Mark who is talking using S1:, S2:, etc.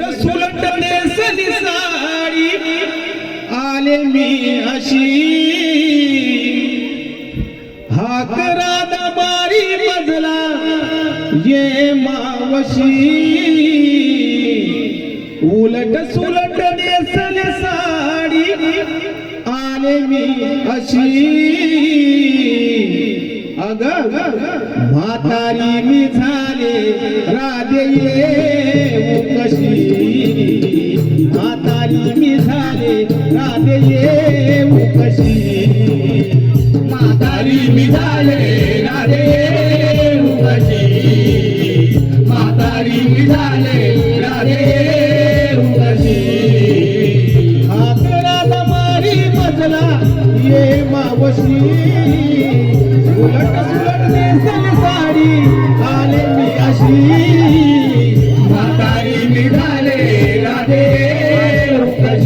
S1: उलट सुलट नेसली साडी. आले मी अशी. हाक राधा मजला ये मावशी. उलट सुलट नेसली साडी. आले मी अशी. अग म्हातारी मी झाले राधे कशी. म्हातारी मी झाले राधे येऊ कशी म्हातारी मी झाले राधे येऊ कशी म्हातारी मी झाले राधे येऊ कशी हाकरा मारी मजला ये मावशी. उलट सुलट नेसल साडी आले मी अशी. म्हातारी मी झाले राधे